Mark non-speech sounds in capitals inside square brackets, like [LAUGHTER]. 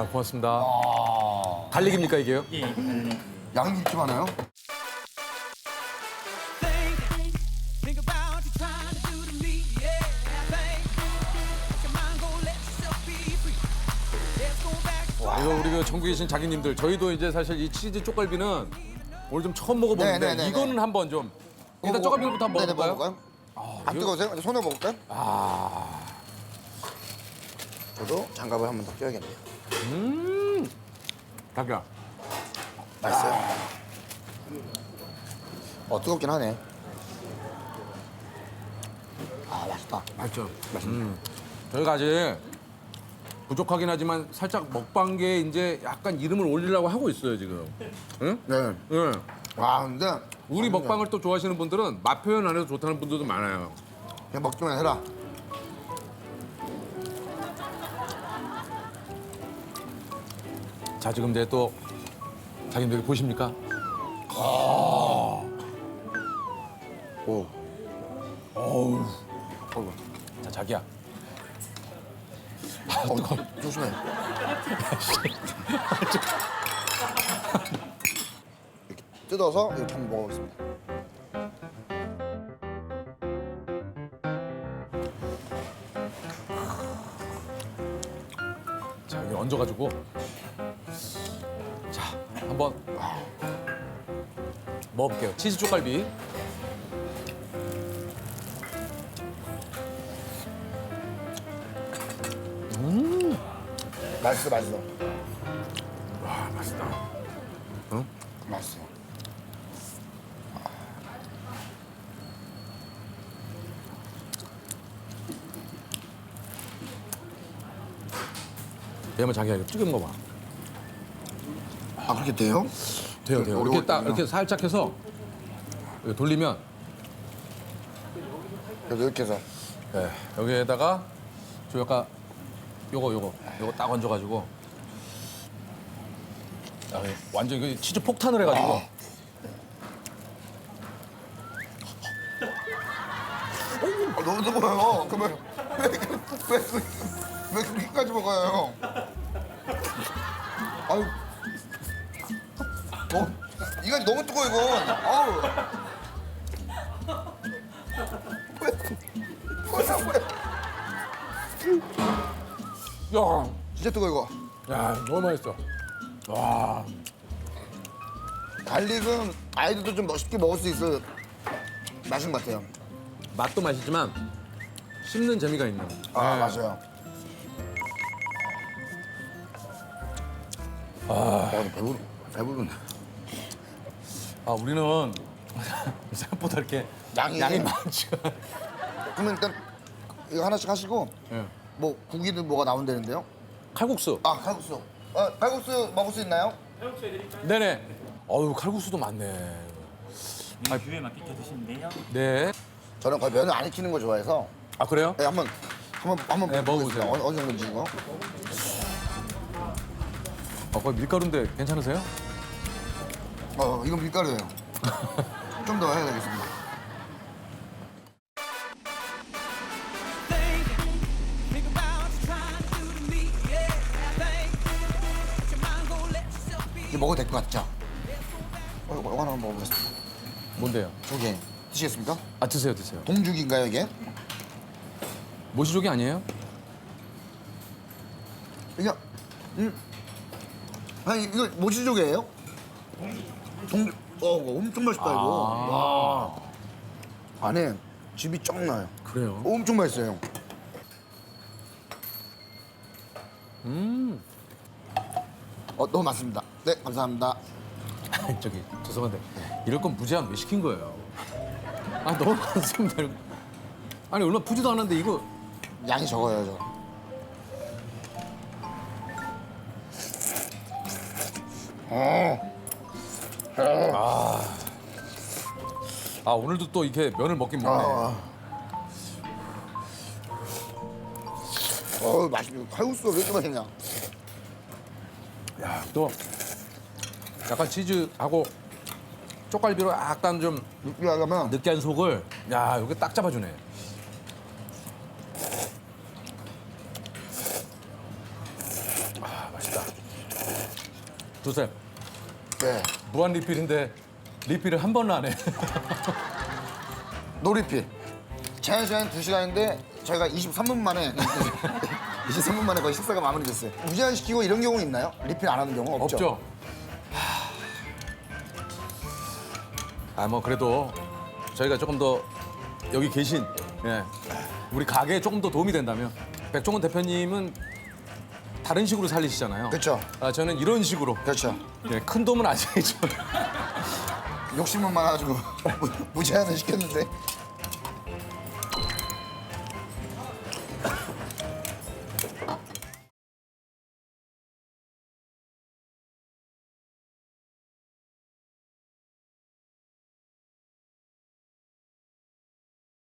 아 고맙습니다. 달리기입니까 이게요? 예, 달리. 양김치 많아요? think, think about what you're trying to do to me. Yeah, think, let your mind go, let yourself be free. Let's go back. 와, 이거 우리 그 전국에 계신 자기님들 저희도 이제 사실 이 치즈 쪽갈비는 오늘 좀 처음 먹어보는데 네, 네, 네, 이거는 한번 좀 일단 쪽갈비부터 한번 네네, 먹어볼까요? 먹어볼까요? 안 뜨거우세요? 손에 먹을까요? 아, 저도 장갑을 한 번 더 껴야겠네요. 자기야. 맛있어요. 어, 뜨겁긴 하네. 아, 맛있다. 맛있죠? 음. 저희가 아직 부족하긴 하지만 살짝 먹방계에 이제 약간 이름을 올리려고 하고 있어요 지금. 응? 네. 예. 와, 근데 우리 먹방을 또 좋아하시는 분들은 맛 표현 안 해도 좋다는 분들도 많아요. 그냥 먹기만 해라. 자 지금 이제 또 자기님들 보십니까? 오. 자 자기야. 어, 조심해. 이렇게 뜯어서 이렇게 한번 먹어보겠습니다. 자 여기 얹어가지고 자 한번 먹어볼게요. 치즈 쪽갈비. 맛있어, 맛있어. 와 맛있다. 맛있어. 왜냐면 자기야 이거 찍은 거 봐. 아, 그렇게 돼요? 돼요 돼요. 이렇게 딱. 이렇게 살짝 해서 이렇게 돌리면 그래도 이렇게 해서. 네, 여기에다가 저 약간 요거 요거 요거 딱 얹어가지고 아, 완전 이거 치즈 폭탄을 해가지고 아, 너무 뜨거워요. 그러면 왜, 왜, 왜, 왜 그렇게까지 먹어요? 아유. 어, 이건 너무 뜨거워, 이건. 아우. 야, 진짜 뜨거워, 이거. 야 너무 맛있어. 와, 갈릭은 아이들도 좀 멋있게 먹을 수 있을 맛인 것 같아요. 맛도 맛이지만 씹는 재미가 있는. 아, 네. 맞아요. 아, 배부르, 배부르네. 아 우리는 [LAUGHS] 생각보다 이렇게 양이- 양이 많죠. 그러면 일단 이거 하나씩 하시고 예. 뭐 국이든 뭐가 나온다는데요? 칼국수. 아 칼국수. 어, 칼국수 먹을 수 있나요? 네네. 어유 칼국수도 많네. 이 뷰에 맞게 드시면 돼요. 네. 저는 거의 면을 안 익히는 거 좋아해서 아 그래요? 네, 한번 한번 한번 네. 먹어보세요. 어느, 어느 정도인지 이거. 아 거의 밀가루인데 괜찮으세요? 어, 이건 밀가루예요. [LAUGHS] 좀 더 해야 되겠습니다. Think, think about what you're trying to do to me. Yeah, think, let your mind go, let yourself be 이제 먹어도 될 것 같죠? 어, 이거, 이거 하나 먹어보겠습니다. 뭔데요? 조개 드시겠습니까? 아 드세요 드세요. 동죽인가요 이게? 모시조개 아니에요? 이게 음. 아니 이거 모지조개예요? 동죽. 어, 엄청 맛있다 이거. 와. 안에 즙이 쫙 나요. 그래요? 엄청 맛있어요. 음. 어, 너무 맛있습니다. 네, 감사합니다. 저기 죄송한데 이럴 건 무제한 왜 시킨 거예요? 아 너무 많습니다. 아니 얼마 부지도 않은데 이거 양이 적어요, 저. 아 오늘도 또 이렇게 면을 먹긴 먹네. 아. 어, 맛있네. 칼국수가 왜 이렇게 맛있냐? 야, 또 약간 치즈하고 쪽갈비로 약간 좀 느끼하려면 느끼한 속을 야 이게 딱 잡아주네. 아 맛있다. 두쌤 네. 무한 리필인데 리필을 한 번도 안 해. [LAUGHS] 노리필. 제한 시간 2시간인데 저희가 23분 만에 [LAUGHS] 23분 만에 거의 식사가 마무리됐어요. 무제한시키고 이런 경우는 있나요? 리필 안 하는 경우 없죠? 없죠. 아 뭐 그래도 저희가 조금 더 여기 계신 예, 우리 가게에 조금 더 도움이 된다면 백종원 대표님은 다른 식으로 살리시잖아요. 그렇죠. 아 저는 이런 식으로 그렇죠. 예, 큰 도움은 아니죠. 욕심만 많아가지고 [LAUGHS] 무- 무제한을 시켰는데